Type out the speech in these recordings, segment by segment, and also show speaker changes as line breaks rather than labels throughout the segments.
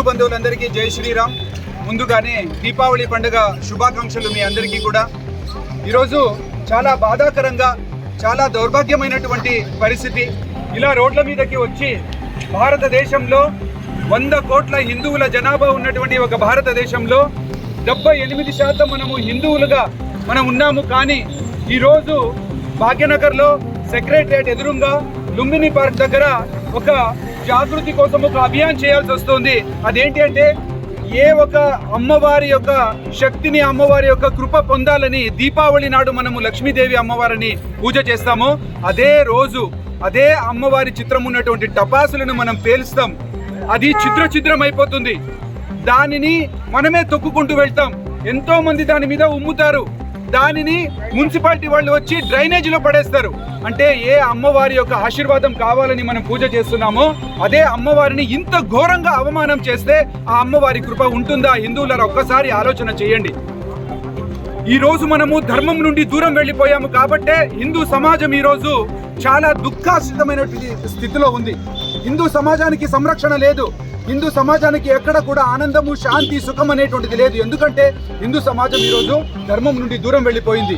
హిందూ బంధువులందరికీ జై శ్రీరామ్. ముందుగానే దీపావళి పండుగ శుభాకాంక్షలు మీ అందరికీ కూడా. ఈరోజు చాలా బాధాకరంగా చాలా దౌర్భాగ్యమైనటువంటి పరిస్థితి. ఇలా రోడ్ల మీదకి వచ్చి భారతదేశంలో వంద కోట్ల హిందువుల జనాభా ఉన్నటువంటి ఒక భారతదేశంలో డెబ్బై ఎనిమిది శాతం మనము హిందువులుగా మనం ఉన్నాము. కానీ ఈరోజు భాగ్యనగర్లో సెక్రటరియట్ ఎదురుగా లుంబిని పార్క్ దగ్గర ఒక జాగృతి కోసం ఒక అభియాన్ చేయాల్సి వస్తుంది. అదేంటి అంటే ఏ ఒక అమ్మవారి యొక్క శక్తిని అమ్మవారి యొక్క కృప పొందాలని దీపావళి నాడు మనము లక్ష్మీదేవి అమ్మవారిని పూజ చేస్తామో. అదే రోజు అదే అమ్మవారి చిత్రం ఉన్నటువంటి టపాసులను మనం పేలుస్తాం. అది చిత్ర చిత్రం అయిపోతుంది దానిని మనమే తొక్కుకుంటూ వెళ్తాం. ఎంతో మంది దాని మీద ఉమ్ముతారు. దానిని మున్సిపాలిటీ వాళ్ళు వచ్చి డ్రైనేజీలో పడేస్తారు. అంటే ఏ అమ్మవారి యొక్క ఆశీర్వాదం కావాలని మనం పూజ చేస్తున్నామో అదే అమ్మవారిని ఇంత ఘోరంగా అవమానం చేస్తే ఆ అమ్మవారి కృప ఉంటుందా? హిందువులారా ఒక్కసారి ఆలోచన చేయండి. ఈ రోజు మనము ధర్మం నుండి దూరం వెళ్ళిపోయాము కాబట్టే హిందూ సమాజం ఈ రోజు చాలా దుఃఖాశ్రితమైనటువంటి స్థితిలో ఉంది. హిందూ సమాజానికి సంరక్షణ లేదు. హిందూ సమాజానికి ఎక్కడ కూడా ఆనందము శాంతి సుఖం అనేటువంటిది లేదు. ఎందుకంటే హిందూ సమాజం ఈరోజు ధర్మం నుండి దూరం వెళ్ళిపోయింది.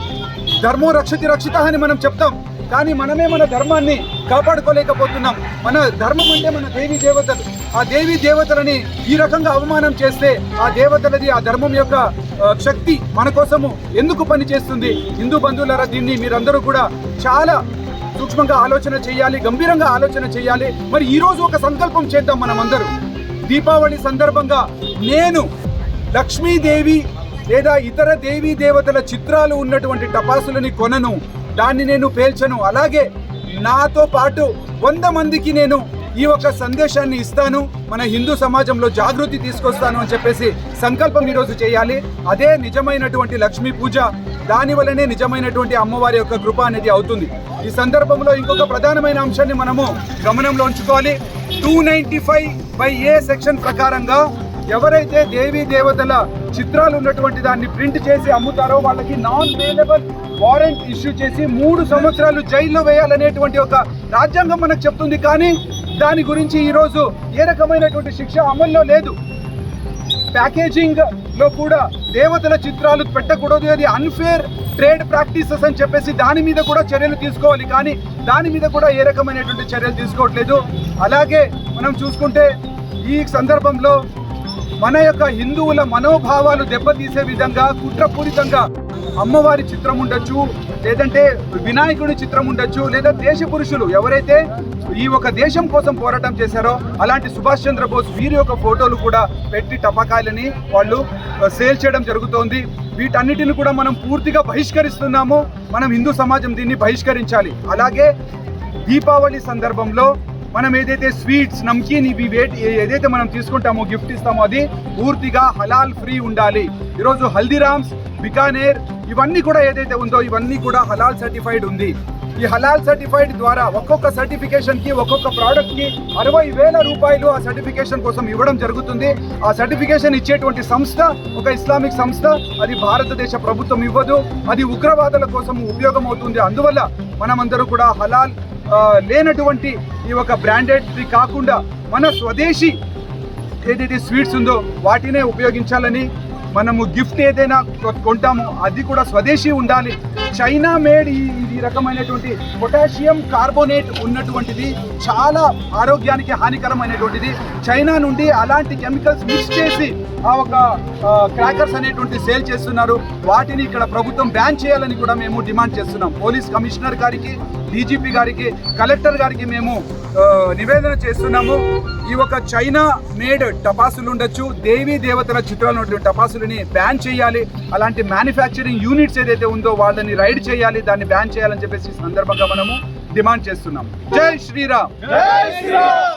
ధర్మం రక్షతి రక్షిత అని మనం చెప్తాం. కానీ మనమే మన ధర్మాన్ని కాపాడుకోలేకపోతున్నాం. మన ధర్మం అంటే మన దేవి దేవతలు. ఆ దేవి దేవతలని ఈ రకంగా అవమానం చేస్తే ఆ దేవతలది ఆ ధర్మం యొక్క శక్తి మన కోసము ఎందుకు పనిచేస్తుంది హిందూ బంధువులారా దీన్ని మీరందరూ కూడా చాలా సూక్ష్మంగా ఆలోచన చేయాలి గంభీరంగా ఆలోచన చేయాలి. మరి ఈరోజు ఒక సంకల్పం చేద్దాం మనమందరూ. దీపావళి సందర్భంగా నేను లక్ష్మీదేవి లేదా ఇతర దేవీ దేవతల చిత్రాలు ఉన్నటువంటి టపాసులని కొనను. దాన్ని నేను పేల్చను. అలాగే నాతో పాటు వంద మందికి నేను ఈ ఒక సందేశాన్ని ఇస్తాను. మన హిందూ సమాజంలో జాగృతి తీసుకొస్తాను అని చెప్పేసి సంకల్పం ఈరోజు చేయాలి. అదే నిజమైనటువంటి లక్ష్మీ పూజ. దాని వలనే నిజమైనటువంటి అమ్మవారి యొక్క కృప అనేది అవుతుంది. ఈ సందర్భంలో ఇంకొక ప్రధానమైన అంశాన్ని మనము గమనంలో ఉంచుకోవాలి. Two ninety five by A section ప్రకారంగా ఎవరైతే దేవీ దేవతల చిత్రాలు ఉన్నటువంటి దాన్ని ప్రింట్ చేసి అమ్ముతారో వాళ్ళకి నాన్ వేలబుల్ వారెంట్ ఇష్యూ చేసి మూడు సంవత్సరాలు జైల్లో వేయాలనేటువంటి ఒక రాజ్యాంగం మనకు చెప్తుంది. కానీ దాని గురించి ఈరోజు ఏ రకమైనటువంటి శిక్ష అమల్లో లేదు. ప్యాకేజింగ్లో కూడా దేవతల చిత్రాలు పెట్టకూడదు. అది అన్ఫేర్ ట్రేడ్ ప్రాక్టీసెస్ అని చెప్పేసి దాని మీద కూడా చర్యలు తీసుకోవాలి. కానీ దాని మీద కూడా ఏ రకమైనటువంటి చర్యలు తీసుకోవట్లేదు. అలాగే మనం చూసుకుంటే ఈ సందర్భంలో మన యొక్క హిందువుల మనోభావాలు దెబ్బతీసే విధంగా కుట్రపూరితంగా అమ్మవారి చిత్రం ఉండొచ్చు లేదంటే వినాయకుడి చిత్రం ఉండొచ్చు లేదా దేశ పురుషులు ఎవరైతే ఈ ఒక దేశం కోసం పోరాటం చేశారో అలాంటి సుభాష్ చంద్రబోస్ వీరి యొక్క ఫోటోలు కూడా పెట్టి టపాకాయలని వాళ్ళు సేల్ చేయడం జరుగుతోంది. వీటన్నిటిని కూడా మనం పూర్తిగా బహిష్కరిస్తున్నాము. మనం హిందూ సమాజం దీన్ని బహిష్కరించాలి. అలాగే దీపావళి సందర్భంలో మనం ఏదైతే స్వీట్స్ నమ్కీన్ ఇవి వేట్ ఏదైతే మనం తీసుకుంటామో గిఫ్ట్ ఇస్తామో అది పూర్తిగా హలాల్ ఫ్రీ ఉండాలి. ఈరోజు హల్దీరామ్స్ బికానేర్ ఇవన్నీ కూడా ఏదైతే ఉందో ఇవన్నీ కూడా హలాల్ సర్టిఫైడ్ ఉంది. ఈ హలాల్ సర్టిఫైడ్ ద్వారా ఒక్కొక్క సర్టిఫికేషన్కి ఒక్కొక్క ప్రోడక్ట్కి అరవై వేల రూపాయలు ఆ సర్టిఫికేషన్ కోసం ఇవ్వడం జరుగుతుంది. ఆ సర్టిఫికేషన్ ఇచ్చేటువంటి సంస్థ ఒక ఇస్లామిక్ సంస్థ అది భారతదేశ ప్రభుత్వం ఇవ్వదు. అది ఉగ్రవాదుల కోసం ఉపయోగం అవుతుంది అందువల్ల మనమందరూ కూడా హలాల్ లేనటువంటి ఈ ఒక బ్రాండెడ్ది కాకుండా మన స్వదేశీ ఏదైతే స్వీట్స్ ఉందో వాటినే ఉపయోగించాలని మనము గిఫ్ట్ ఏదైనా కొ- కొంటామో అది కూడా స్వదేశీ ఉండాలి. చైనా మేడ్ ఈ ఈ రకమైనటువంటి పొటాషియం కార్బోనేట్ ఉన్నటువంటిది చాలా ఆరోగ్యానికి హానికరమైనటువంటిది. చైనా నుండి అలాంటి కెమికల్స్ మిక్స్ చేసి ఆ ఒక క్రాకర్స్ అనేటువంటి సేల్ చేస్తున్నారు. వాటిని ఇక్కడ ప్రభుత్వం బ్యాన్ చేయాలని కూడా మేము డిమాండ్ చేస్తున్నాం. పోలీస్ కమిషనర్ గారికి డీజీపీ గారికి కలెక్టర్ గారికి మేము నివేదన చేస్తున్నాము. ఈ ఒక చైనా మేడ్ టపాసులు ఉండొచ్చు. దేవీ దేవతల చిత్రాలు ఉన్నటువంటి టపాసులని బ్యాన్ చేయాలి. అలాంటి మ్యానుఫ్యాక్చరింగ్ యూనిట్స్ ఏదైతే ఉందో వాళ్ళని రైడ్ చేయాలి దాన్ని బ్యాన్ చేయాలని చెప్పేసి సందర్భంగా మనము డిమాండ్ చేస్తున్నాం జై శ్రీరామ్!